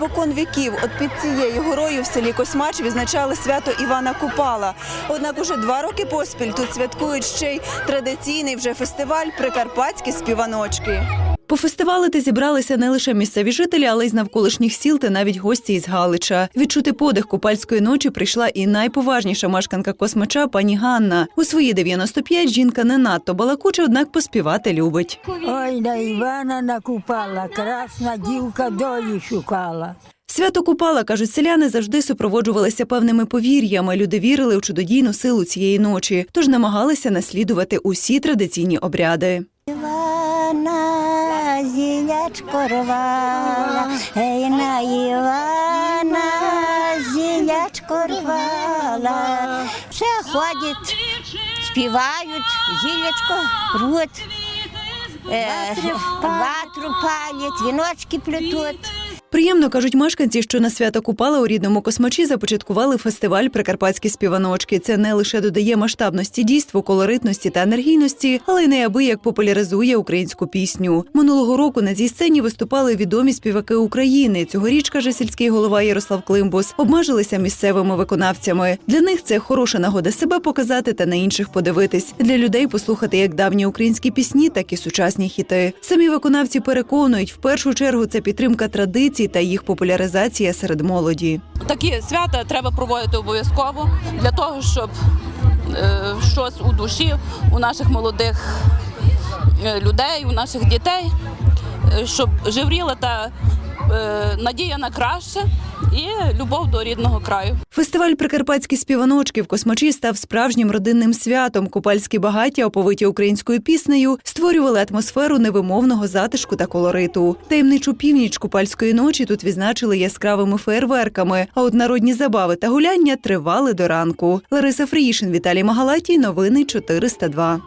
спокон віків от під цією горою в селі Космач відзначали свято Івана Купала. Однак уже два роки поспіль тут святкують ще й традиційний вже фестиваль Прикарпатські співаночки. Пофестивалити зібралися не лише місцеві жителі, але й з навколишніх сіл та навіть гості із Галича. Відчути подих купальської ночі прийшла і найповажніша мешканка космача пані Ганна. У свої 95 жінка не надто балакуча, однак поспівати любить. Ой, на Івана накупала, красна дівка долі шукала. Свято Купала, кажуть селяни, завжди супроводжувалися певними повір'ями. Люди вірили у чудодійну силу цієї ночі, тож намагалися наслідувати усі традиційні обряди. Івана зілячко рвала, ей на Івана зінячко рвала. Все ходять, співають, зілячко рвуть, е, ватру палять, віночки плетуть. Приємно кажуть мешканці, що на свято Купала у рідному космачі започаткували фестиваль Прикарпатські співаночки. Це не лише додає масштабності дійству, колоритності та енергійності, але й неабияк популяризує українську пісню. Минулого року на цій сцені виступали відомі співаки України. Цьогоріч, каже сільський голова Ярослав Климбус, обмежилися місцевими виконавцями. Для них це хороша нагода себе показати та на інших подивитись. Для людей послухати як давні українські пісні, так і сучасні хіти. Самі виконавці переконують, в першу чергу це підтримка традицій та їх популяризація серед молоді. Такі свята треба проводити обов'язково для того, щоб е, щось у душі у наших молодих е, людей, у наших дітей, е, щоб живріла та надія на краще і любов до рідного краю. Фестиваль Прикарпатські співаночки в Космачі став справжнім родинним святом. Купальські багаття, оповиті українською піснею, створювали атмосферу невимовного затишку та колориту. Таємничу північ купальської ночі тут відзначили яскравими фейерверками. А от народні забави та гуляння тривали до ранку. Лариса Фріїшин, Віталій Магалатій. Новини 402.